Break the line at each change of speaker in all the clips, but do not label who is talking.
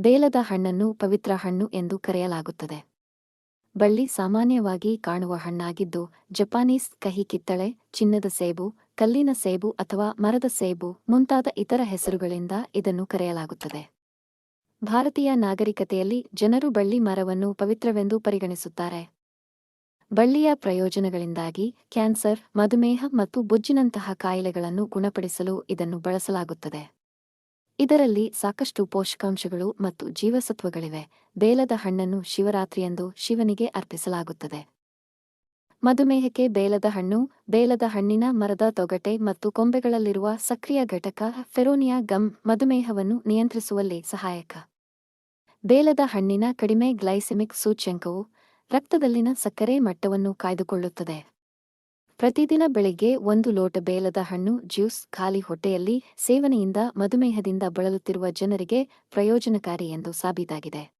ಬೇಲದ ಹಣ್ಣನ್ನು ಪವಿತ್ರ ಹಣ್ಣು ಎಂದು ಕರೆಯಲಾಗುತ್ತದೆ. ಬಳ್ಳಿ ಸಾಮಾನ್ಯವಾಗಿ ಕಾಣುವ ಹಣ್ಣಾಗಿದ್ದು, ಜಪಾನೀಸ್ ಕಹಿ ಕಿತ್ತಳೆ, ಚಿನ್ನದ ಸೇಬು, ಕಲ್ಲಿನ ಸೇಬು ಅಥವಾ ಮರದ ಸೇಬು ಮುಂತಾದ ಇತರ ಹೆಸರುಗಳಿಂದ ಇದನ್ನು ಕರೆಯಲಾಗುತ್ತದೆ. ಭಾರತೀಯ ನಾಗರಿಕತೆಯಲ್ಲಿ ಜನರು ಬಳ್ಳಿ ಮರವನ್ನು ಪವಿತ್ರವೆಂದು ಪರಿಗಣಿಸುತ್ತಾರೆ. ಬಳ್ಳಿಯ ಪ್ರಯೋಜನಗಳಿಂದಾಗಿ ಕ್ಯಾನ್ಸರ್, ಮಧುಮೇಹ ಮತ್ತು ಬೊಜ್ಜಿನಂತಹ ಕಾಯಿಲೆಗಳನ್ನು ಗುಣಪಡಿಸಲು ಇದನ್ನು ಬಳಸಲಾಗುತ್ತದೆ. ಇದರಲ್ಲಿ ಸಾಕಷ್ಟು ಪೋಷಕಾಂಶಗಳು ಮತ್ತು ಜೀವಸತ್ವಗಳಿವೆ. ಬೇಲದ ಹಣ್ಣನ್ನು ಶಿವರಾತ್ರಿಯಂದು ಶಿವನಿಗೆ ಅರ್ಪಿಸಲಾಗುತ್ತದೆ. ಮಧುಮೇಹಕ್ಕೆ ಬೇಲದ ಹಣ್ಣು, ಬೇಲದ ಹಣ್ಣಿನ ಮರದ ತೊಗಟೆ ಮತ್ತು ಕೊಂಬೆಗಳಲ್ಲಿರುವ ಸಕ್ರಿಯ ಘಟಕ ಫೆರೋನಿಯಾ ಗಮ್ ಮಧುಮೇಹವನ್ನು ನಿಯಂತ್ರಿಸುವಲ್ಲಿ ಸಹಾಯಕ. ಬೇಲದ ಹಣ್ಣಿನ ಕಡಿಮೆ ಗ್ಲೈಸೆಮಿಕ್ ಸೂಚ್ಯಂಕವು ರಕ್ತದಲ್ಲಿನ ಸಕ್ಕರೆ ಮಟ್ಟವನ್ನು ಕಾಯ್ದುಕೊಳ್ಳುತ್ತದೆ. ಪ್ರತಿದಿನ ಬೆಳಿಗ್ಗೆ ಒಂದು ಲೋಟ ಬೇಲದ ಹಣ್ಣು, ಜ್ಯೂಸ್, ಖಾಲಿ ಹೊಟ್ಟೆಯಲ್ಲಿ ಸೇವನೆಯಿಂದ ಮಧುಮೇಹದಿಂದ ಬಳಲುತ್ತಿರುವ ಜನರಿಗೆ ಪ್ರಯೋಜನಕಾರಿ ಎಂದು ಸಾಬೀತಾಗಿದೆ.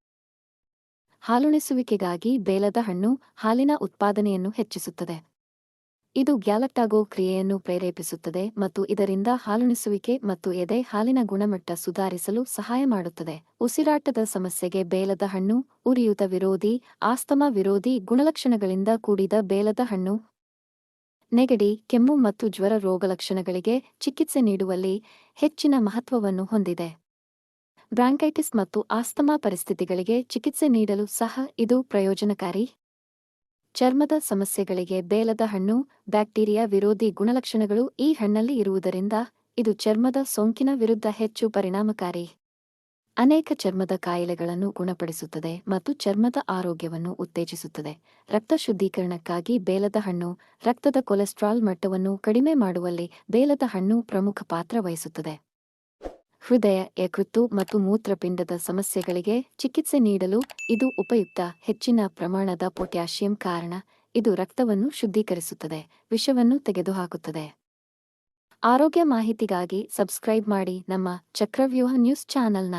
ಹಾಲುಣಿಸುವಿಕೆಗಾಗಿ ಬೇಲದ ಹಣ್ಣು ಹಾಲಿನ ಉತ್ಪಾದನೆಯನ್ನು ಹೆಚ್ಚಿಸುತ್ತದೆ. ಇದು ಗ್ಯಾಲಕ್ಟಾಗೋ ಕ್ರಿಯೆಯನ್ನು ಪ್ರೇರೇಪಿಸುತ್ತದೆ ಮತ್ತು ಇದರಿಂದ ಹಾಲುಣಿಸುವಿಕೆ ಮತ್ತು ಎದೆ ಹಾಲಿನ ಗುಣಮಟ್ಟ ಸುಧಾರಿಸಲು ಸಹಾಯ ಮಾಡುತ್ತದೆ. ಉಸಿರಾಟದ ಸಮಸ್ಯೆಗೆ ಬೇಲದ ಹಣ್ಣು, ಉರಿಯೂತ ವಿರೋಧಿ, ಆಸ್ತಮಾ ವಿರೋಧಿ ಗುಣಲಕ್ಷಣಗಳಿಂದ ಕೂಡಿದ ಬೇಲದ ಹಣ್ಣು ನೆಗಡಿ, ಕೆಮ್ಮು ಮತ್ತು ಜ್ವರ ರೋಗಲಕ್ಷಣಗಳಿಗೆ ಚಿಕಿತ್ಸೆ ನೀಡುವಲ್ಲಿ ಹೆಚ್ಚಿನ ಮಹತ್ವವನ್ನು ಹೊಂದಿದೆ. ಬ್ರಾಂಕೈಟಿಸ್ ಮತ್ತು ಆಸ್ತಮಾ ಪರಿಸ್ಥಿತಿಗಳಿಗೆ ಚಿಕಿತ್ಸೆ ನೀಡಲು ಸಹ ಇದು ಪ್ರಯೋಜನಕಾರಿ. ಚರ್ಮದ ಸಮಸ್ಯೆಗಳಿಗೆ ಬೇಲದ ಹಣ್ಣು, ಬ್ಯಾಕ್ಟೀರಿಯಾ ವಿರೋಧಿ ಗುಣಲಕ್ಷಣಗಳು ಈ ಹಣ್ಣಲ್ಲಿ ಇರುವುದರಿಂದ ಇದು ಚರ್ಮದ ಸೋಂಕಿನ ವಿರುದ್ಧ ಹೆಚ್ಚು ಪರಿಣಾಮಕಾರಿ. ಅನೇಕ ಚರ್ಮದ ಕಾಯಿಲೆಗಳನ್ನು ಗುಣಪಡಿಸುತ್ತದೆ ಮತ್ತು ಚರ್ಮದ ಆರೋಗ್ಯವನ್ನು ಉತ್ತೇಜಿಸುತ್ತದೆ. ರಕ್ತ ಶುದ್ಧೀಕರಣಕ್ಕಾಗಿ ಬೇಲದ ಹಣ್ಣು, ರಕ್ತದ ಕೊಲೆಸ್ಟ್ರಾಲ್ ಮಟ್ಟವನ್ನು ಕಡಿಮೆ ಮಾಡುವಲ್ಲಿ ಬೇಲದ ಹಣ್ಣು ಪ್ರಮುಖ ಪಾತ್ರ ವಹಿಸುತ್ತದೆ. ಹೃದಯ, ಯಕೃತ್ತು ಮತ್ತು ಮೂತ್ರಪಿಂಡದ ಸಮಸ್ಯೆಗಳಿಗೆ ಚಿಕಿತ್ಸೆ ನೀಡಲು ಇದು ಉಪಯುಕ್ತ ಹೆಚ್ಚಿನ ಪ್ರಮಾಣದ ಪೊಟ್ಯಾಷಿಯಂ ಕಾರಣ. ಇದು ರಕ್ತವನ್ನು ಶುದ್ಧೀಕರಿಸುತ್ತದೆ, ವಿಷವನ್ನು ತೆಗೆದುಹಾಕುತ್ತದೆ. ಆರೋಗ್ಯ ಮಾಹಿತಿಗಾಗಿ ಸಬ್ಸ್ಕ್ರೈಬ್ ಮಾಡಿ ನಮ್ಮ ಚಕ್ರವ್ಯೂಹ ನ್ಯೂಸ್ ಚಾನೆಲ್ನ